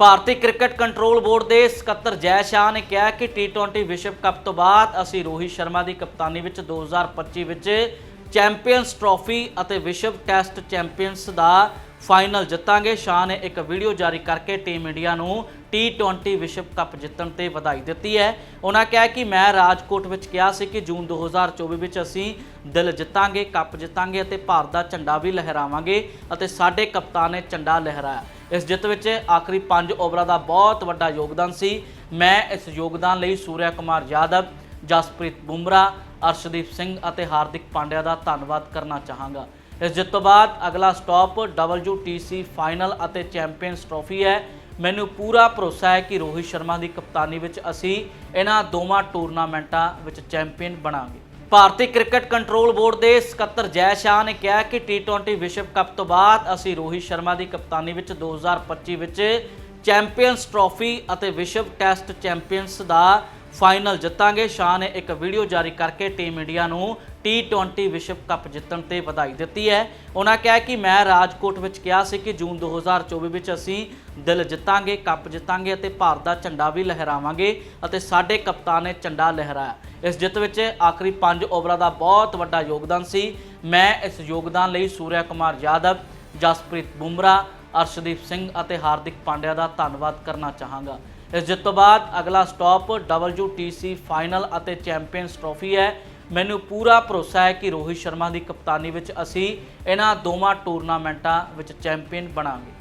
ਭਾਰਤੀ cricket control board ਦੇ ਸਕੱਤਰ ਜੈ ਸ਼ਾਹ ਨੇ ਕਿਹਾ ਕਿ T20 ਵਿਸ਼ਵ ਕੱਪ ਤੋਂ ਬਾਅਦ ਅਸੀਂ ਰੋਹਿਤ ਸ਼ਰਮਾ ਦੀ ਕਪਤਾਨੀ ਵਿੱਚ 2025 ਵਿੱਚ ਚੈਂਪੀਅਨਸ ਟਰੋਫੀ ਅਤੇ ਵਿਸ਼ਵ ਟੈਸਟ ਚੈਂਪੀਅਨਸ ਦਾ ਫਾਈਨਲ ਜਿੱਤਾਂਗੇ। ਸ਼ਾਹ ਨੇ ਇੱਕ ਵੀਡੀਓ ਜਾਰੀ ਕਰਕੇ ਟੀਮ ਇੰਡੀਆ ਨੂੰ T20 ਵਿਸ਼ਵ ਕੱਪ ਜਿੱਤਣ ਤੇ ਵਧਾਈ ਦਿੱਤੀ ਹੈ। ਉਹਨਾਂ ਕਿਹਾ ਕਿ ਮੈਂ ਰਾਜਕੋਟ ਵਿੱਚ ਕਿਹਾ ਸੀ ਕਿ ਜੂਨ 2024 ਵਿੱਚ ਅਸੀਂ ਦਿਲ ਜਿੱਤਾਂਗੇ, ਕੱਪ ਜਿੱਤਾਂਗੇ ਅਤੇ ਭਾਰਤ ਦਾ ਝੰਡਾ ਵੀ ਲਹਿਰਾਵਾਂਗੇ ਅਤੇ ਸਾਡੇ ਕਪਤਾਨ ਨੇ ਝੰਡਾ ਲਹਿਰਾਇਆ। ਇਸ ਜਿੱਤ ਵਿੱਚ ਆਖਰੀ 5 ਓਵਰਾਂ ਦਾ ਬਹੁਤ ਵੱਡਾ ਯੋਗਦਾਨ ਸੀ। ਮੈਂ ਇਸ ਯੋਗਦਾਨ ਲਈ ਸੂਰਿਆ ਕੁਮਾਰ ਯਾਦਵ, ਜਸਪ੍ਰੀਤ ਬੁਮਰਾਹ ਅਰਸ਼ਦੀਪ ਸਿੰਘ ਅਤੇ ਹਾਰਦਿਕ ਪਾਂਡਿਆ ਦਾ ਧੰਨਵਾਦ ਕਰਨਾ ਚਾਹਾਂਗਾ। ਇਸ ਜਿੱਤ ਤੋਂ ਬਾਅਦ ਅਗਲਾ ਸਟਾਪ WTC ਫਾਈਨਲ ਅਤੇ ਚੈਂਪੀਅਨਸ ਟਰੋਫੀ ਹੈ। ਮੈਨੂੰ ਪੂਰਾ ਭਰੋਸਾ ਹੈ ਕਿ ਰੋਹਿਤ ਸ਼ਰਮਾ ਦੀ ਕਪਤਾਨੀ ਵਿੱਚ ਅਸੀਂ ਇਹਨਾਂ ਦੋਵਾਂ ਟੂਰਨਾਮੈਂਟਾਂ ਵਿੱਚ ਚੈਂਪੀਅਨ ਬਣਾਂਗੇ। ਭਾਰਤੀ ਕ੍ਰਿਕਟ ਕੰਟਰੋਲ ਬੋਰਡ ਦੇ ਸਕੱਤਰ ਜੈ ਸ਼ਾਹ ਨੇ ਕਿਹਾ ਕਿ T20 ਵਿਸ਼ਵ ਕੱਪ ਤੋਂ ਬਾਅਦ ਅਸੀਂ ਰੋਹਿਤ ਸ਼ਰਮਾ ਦੀ ਕਪਤਾਨੀ ਵਿੱਚ 2025 ਵਿੱਚ ਚੈਂਪੀਅਨਸ ਟਰੋਫੀ ਅਤੇ ਵਿਸ਼ਵ ਟੈਸਟ ਚੈਂਪੀਅਨਸ ਦਾ ਫਾਈਨਲ ਜਿੱਤਾਂਗੇ। ਸ਼ਾਹ ਨੇ ਇੱਕ ਵੀਡੀਓ ਜਾਰੀ ਕਰਕੇ ਟੀਮ ਇੰਡੀਆ ਨੂੰ T20 ਵਿਸ਼ਵ ਕੱਪ ਜਿੱਤਣ ਤੇ ਵਧਾਈ ਦਿੱਤੀ ਹੈ। ਉਹਨਾਂ ਕਿਹਾ ਕਿ ਮੈਂ ਰਾਜਕੋਟ ਵਿੱਚ ਕਿਹਾ ਸੀ ਕਿ ਜੂਨ 2024 ਵਿੱਚ ਅਸੀਂ ਦਿਲ ਜਿੱਤਾਂਗੇ, ਕੱਪ ਜਿੱਤਾਂਗੇ ਅਤੇ ਭਾਰਤ ਦਾ ਝੰਡਾ ਵੀ ਲਹਿਰਾਵਾਂਗੇ ਅਤੇ ਸਾਡੇ ਕਪਤਾਨ ਨੇ ਝੰਡਾ ਲਹਿਰਾਇਆ। ਇਸ ਜਿੱਤ ਵਿੱਚ ਆਖਰੀ 5 ਓਵਰਾਂ ਦਾ ਬਹੁਤ ਵੱਡਾ ਯੋਗਦਾਨ ਸੀ। ਮੈਂ ਇਸ ਯੋਗਦਾਨ ਲਈ ਸੂਰਿਆ ਕੁਮਾਰ ਯਾਦਵ, ਜਸਪ੍ਰੀਤ ਬੁਮਰਾਹ ਅਰਸ਼ਦੀਪ ਸਿੰਘ ਅਤੇ ਹਾਰਦਿਕ ਪਾਂਡਿਆ ਦਾ ਧੰਨਵਾਦ ਕਰਨਾ ਚਾਹਾਂਗਾ। ਇਸ ਜਿੱਤ ਤੋਂ ਬਾਅਦ ਅਗਲਾ ਸਟਾਪ WTC ਫਾਈਨਲ ਅਤੇ ਚੈਂਪੀਅਨਸ ਟਰੋਫੀ ਹੈ। ਮੈਨੂੰ ਪੂਰਾ ਭਰੋਸਾ ਹੈ ਕਿ ਰੋਹਿਤ ਸ਼ਰਮਾ ਦੀ ਕਪਤਾਨੀ ਵਿੱਚ ਅਸੀਂ ਇਹਨਾਂ ਦੋਵਾਂ ਟੂਰਨਾਮੈਂਟਾਂ ਵਿੱਚ ਚੈਂਪੀਅਨ ਬਣਾਂਗੇ।